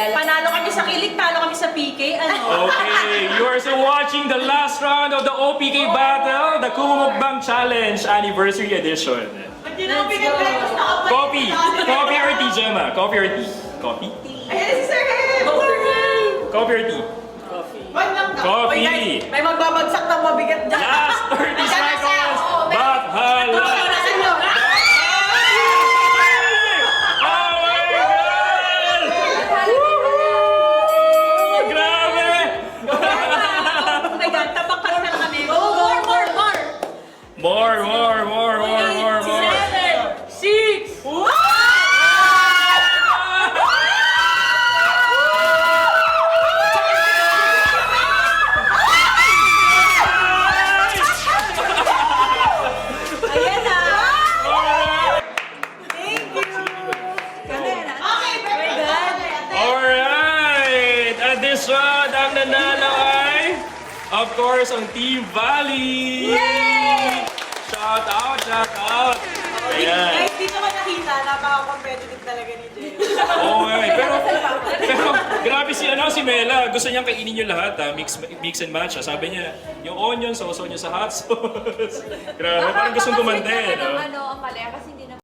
Kilala Panalo kami sa kilig, talo kami sa PK, ano? Okay, you are so watching the last round of the OPK oh. battle, the Kumumukbang Challenge Anniversary Edition. Ba't Coffee! Coffee or tea, Gemma? Coffee or tea? Coffee? Ayan si Coffee or tea? Coffee! Wag lang. Coffee! May magbabagsak ng mabigat dyan. Ah! At ang nanalo ay, of course, ang Team Valley! Yay! Shout out, shout out! Ayan. Guys, dito ko nakita, napaka-competitive talaga ni Jay. Oo nga eh. Pero, pero grabe si, ano, si Mela. Gusto niyang kainin yung lahat ha. Mix, mix and match ha. Sabi niya, yung onion, sausaw niyo sa hot sauce. grabe, parang gustong kumante. Baka No? ano, ang mali kasi hindi